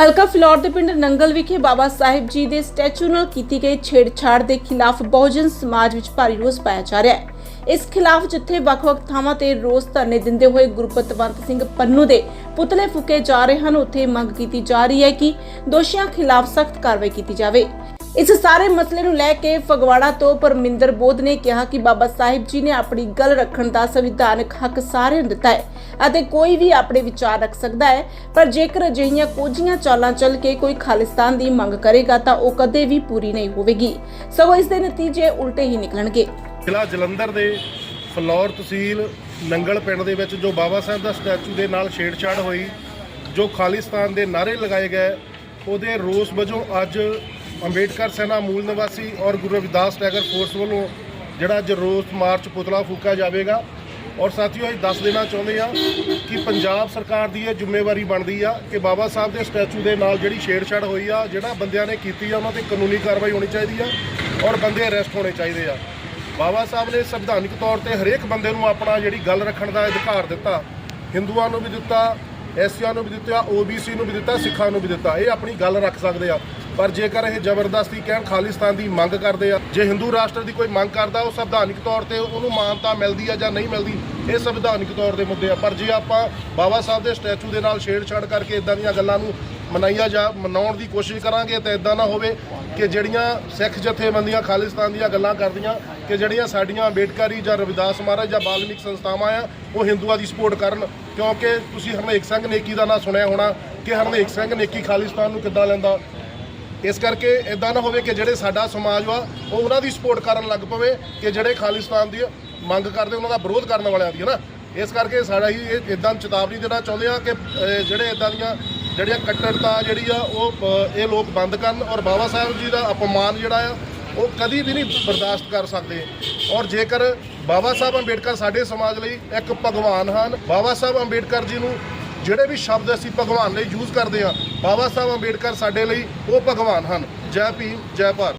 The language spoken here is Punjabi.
ਹਲਕਾ ਫਿਲੌਰ ਦੇ ਪਿੰਡ ਨੰਗਲ ਵਿਖੇ ਬਾਬਾ ਸਾਹਿਬ ਜੀ ਦੇ ਸਟੈਚੂ ਨਾਲ ਕੀਤੀ ਗਈ ਛੇੜਛਾੜ ਦੇ ਖਿਲਾਫ ਬਹੁਜਨ ਸਮਾਜ ਵਿੱਚ ਭਾਰੀ ਰੋਸ ਪਾਇਆ ਜਾ ਰਿਹਾ ਹੈ। ਇਸ ਖਿਲਾਫ ਜਿੱਥੇ ਵੱਖ-ਵੱਖ ਥਾਵਾਂ ਤੇ ਰੋਸ ਧਰਨੇ ਦਿੰਦੇ ਹੋਏ ਗੁਰਪਤਵੰਤ ਸਿੰਘ ਪੰਨੂ ਦੇ ਪੁਤਲੇ ਫੂਕੇ ਜਾ ਰਹੇ ਹਨ, ਉੱਥੇ ਮੰਗ ਕੀਤੀ ਜਾ ਰਹੀ ਹੈ ਕਿ ਦੋਸ਼ੀਆਂ ਖਿਲਾਫ ਸਖਤ ਕਾਰਵਾਈ ਕੀਤੀ ਜਾਵੇ। ਇਸ ਸਾਰੇ ਮਸਲੇ ਨੂੰ ਲੈ ਕੇ ਫਗਵਾੜਾ ਤੋਂ ਪਰਮਿੰਦਰ ਬੋਧ ਨੇ ਕਿਹਾ ਕਿ ਬਾਬਾ ਸਾਹਿਬ ਜੀ ਨੇ ਆਪਣੀ ਗੱਲ ਰੱਖਣ ਦਾ ਸੰਵਿਧਾਨਕ ਹੱਕ ਸਾਰਿਆਂ ਨੂੰ ਦਿੱਤਾ ਹੈ ਅਤੇ ਕੋਈ ਵੀ ਆਪਣੇ ਵਿਚਾਰ ਰੱਖ ਸਕਦਾ ਹੈ, ਪਰ ਜੇਕਰ ਅਜਿਹੀਆਂ ਕੋਝੀਆਂ ਚਾਲਾਂ ਚੱਲ ਕੇ ਕੋਈ ਖਾਲਿਸਤਾਨ ਦੀ ਮੰਗ ਕਰੇਗਾ ਤਾਂ ਉਹ ਕਦੇ ਵੀ ਪੂਰੀ ਨਹੀਂ ਹੋਵੇਗੀ। ਸਗੋਂ ਇਸ ਦੇ ਨਤੀਜੇ ਉਲਟੇ ਹੀ ਨਿਕਲਣਗੇ। ਜ਼ਿਲ੍ਹਾ ਜਲੰਧਰ ਦੇ ਫਲੌਰ ਤਹਿਸੀਲ ਨੰਗਲ ਪਿੰਡ ਦੇ ਵਿੱਚ ਜੋ ਬਾਬਾ ਸਾਹਿਬ ਦਾ ਸਟੈਚੂ ਦੇ ਨਾਲ ਛੇੜਛਾੜ ਹੋਈ, ਜੋ ਖਾਲਿਸਤਾਨ ਦੇ ਨਾਰੇ ਲਗਾਏ ਗਏ, ਉਹਦੇ ਰੋਸ ਵਜੋਂ ਅੱਜ ਅੰਬੇਡਕਰ ਸੈਨਾ ਮੂਲ ਨਿਵਾਸੀ ਔਰ ਗੁਰੂ ਰਵਿਦਾਸ ਟੈਗਰ ਫੋਰਸ ਵੱਲੋਂ ਜਿਹੜਾ ਅੱਜ ਰੋਸ ਮਾਰਚ ਪੁਤਲਾ ਫੂਕਾ ਜਾਵੇਗਾ। ਔਰ ਸਾਥੀਓ ਅਸੀਂ ਦੱਸ ਦੇਣਾ ਚਾਹੁੰਦੇ ਆ ਕਿ ਪੰਜਾਬ ਸਰਕਾਰ ਦੀ ਇਹ ਜ਼ਿੰਮੇਵਾਰੀ ਬਣਦੀ ਆ ਕਿ ਬਾਬਾ ਸਾਹਿਬ ਦੇ ਸਟੈਚੂ ਦੇ ਨਾਲ ਜਿਹੜੀ ਛੇੜਛਾੜ ਹੋਈ ਆ, ਜਿਹੜਾ ਬੰਦਿਆਂ ਨੇ ਕੀਤੀ ਆ, ਉਹਨਾਂ ਤੇ ਕਾਨੂੰਨੀ ਕਾਰਵਾਈ ਹੋਣੀ ਚਾਹੀਦੀ ਆ ਔਰ ਬੰਦੇ ਅਰੈਸਟ ਹੋਣੇ ਚਾਹੀਦੇ ਆ। ਬਾਬਾ ਸਾਹਿਬ ਨੇ ਸੰਵਿਧਾਨਿਕ ਤੌਰ ਤੇ ਹਰੇਕ ਬੰਦੇ ਨੂੰ ਆਪਣਾ ਜਿਹੜੀ ਗੱਲ ਰੱਖਣ ਦਾ ਅਧਿਕਾਰ ਦਿੱਤਾ, ਹਿੰਦੂਆਂ ਨੂੰ ਵੀ ਦਿੱਤਾ ਐਸਸੀਆਂ ਨੂੰ ਵੀ ਦਿੱਤਾ ਓਬੀਸੀ ਨੂੰ ਵੀ ਦਿੱਤਾ, ਸਿੱਖਾਂ ਨੂੰ ਵੀ ਦਿੱਤਾ। ਇਹ ਆਪਣੀ ਗੱਲ ਰੱਖ ਸਕਦੇ ਆ। ਪਰ ਜੇਕਰ ਇਹ ਜ਼ਬਰਦਸਤੀ ਕਹਿਣ ਖਾਲਿਸਤਾਨ ਦੀ ਮੰਗ ਕਰਦੇ ਆ, ਜੇ ਹਿੰਦੂ ਰਾਸ਼ਟਰ ਦੀ ਕੋਈ ਮੰਗ ਕਰਦਾ, ਉਹ ਸੰਵਿਧਾਨਿਕ ਤੌਰ ਤੇ ਉਹਨੂੰ ਮਾਨਤਾ ਮਿਲਦੀ ਆ ਜਾਂ ਨਹੀਂ ਮਿਲਦੀ, ਇਹ ਸੰਵਿਧਾਨਿਕ ਤੌਰ ਦੇ ਮੁੱਦੇ ਆ। ਪਰ ਜੇ ਆਪਾਂ ਬਾਬਾ ਸਾਹਿਬ ਦੇ ਸਟੈਚੂ ਦੇ ਨਾਲ ਛੇੜਛਾੜ ਕਰਕੇ ਇਦਾਂ ਦੀਆਂ ਗੱਲਾਂ ਨੂੰ ਮਨਾਈਆ ਜਾ ਮਨਾਉਣ ਦੀ ਕੋਸ਼ਿਸ਼ ਕਰਾਂਗੇ, ਤਾਂ ਇਦਾਂ ਨਾ ਹੋਵੇ ਕਿ ਜਿਹੜੀਆਂ ਸਿੱਖ ਜਥੇਬੰਦੀਆਂ ਖਾਲਿਸਤਾਨ ਦੀਆਂ ਗੱਲਾਂ ਕਰਦੀਆਂ, ਕਿ ਜਿਹੜੀਆਂ ਸਾਡੀਆਂ ਅੰਬੇਡਕਰੀ ਜਾਂ ਰਵਿਦਾਸ ਮਹਾਰਾਜ ਜਾਂ ਬਾਲਮਿਕ ਸੰਸਥਾਵਾਂ ਆ, ਉਹ ਹਿੰਦੂਆਂ ਦੀ ਸਪੋਰਟ ਕਰਨ। ਕਿਉਂਕਿ ਤੁਸੀਂ ਹਰਨੇਕ ਸਿੰਘ ਨੇਕੀ ਦਾ ਨਾਂ ਸੁਣਿਆ ਹੋਣਾ ਕਿ ਹਰਨੇਕ ਸਿੰਘ ਨੇਕੀ ਖਾਲਿਸਤਾਨ ਨੂੰ ਕਿੱਦਾਂ ਲੈਂਦਾ? ਇਸ ਕਰਕੇ ਇਦਾਂ ਨਾ ਹੋਵੇ ਕਿ ਜਿਹੜੇ ਸਾਡਾ ਸਮਾਜ ਵਾ, ਉਹ ਉਹਨਾਂ ਦੀ ਸਪੋਰਟ ਕਰਨ ਲੱਗ ਪਵੇ ਕਿ ਜਿਹੜੇ ਖਾਲਿਸਤਾਨ ਦੀ ਮੰਗ ਕਰਦੇ, ਉਹਨਾਂ ਦਾ ਵਿਰੋਧ ਕਰਨ ਵਾਲਿਆਂ ਦੀ ਹੈ ਨਾ। ਇਸ ਕਰਕੇ ਸਾਡਾ ਹੀ ਇਹ ਇਦਾਂ ਚੇਤਾਵਨੀ ਦੇਣਾ ਚਾਹੁੰਦੇ ਆ ਕਿ ਜਿਹੜੇ ਇਦਾਂ ਦੀਆਂ ਜਿਹੜੀਆਂ ਕੱਟੜਤਾ ਜਿਹੜੀ ਆ, ਉਹ ਇਹ ਲੋਕ ਬੰਦ ਕਰਨ ਔਰ ਬਾਬਾ ਸਾਹਿਬ ਜੀ ਦਾ ਅਪਮਾਨ ਜਿਹੜਾ ਆ, ਉਹ ਕਦੀ ਵੀ ਨਹੀਂ ਬਰਦਾਸ਼ਤ ਕਰ ਸਕਦੇ। ਔਰ ਜੇਕਰ ਬਾਬਾ ਸਾਹਿਬ ਅੰਬੇਡਕਰ ਸਾਡੇ ਸਮਾਜ ਲਈ ਇੱਕ ਭਗਵਾਨ ਹਨ, ਬਾਬਾ ਸਾਹਿਬ ਅੰਬੇਡਕਰ ਜੀ ਨੂੰ ਜਿਹੜੇ ਵੀ ਸ਼ਬਦ ਅਸੀਂ ਭਗਵਾਨ ਲਈ ਯੂਜ਼ ਕਰਦੇ ਆ ਬਾਬਾ ਸਾਹਿਬ ਅੰਬੇਡਕਰ ਸਾਡੇ ਲਈ ਉਹ ਭਗਵਾਨ ਹਨ। ਜੈ ਭੀਮ, ਜੈ ਭਾਰਤ।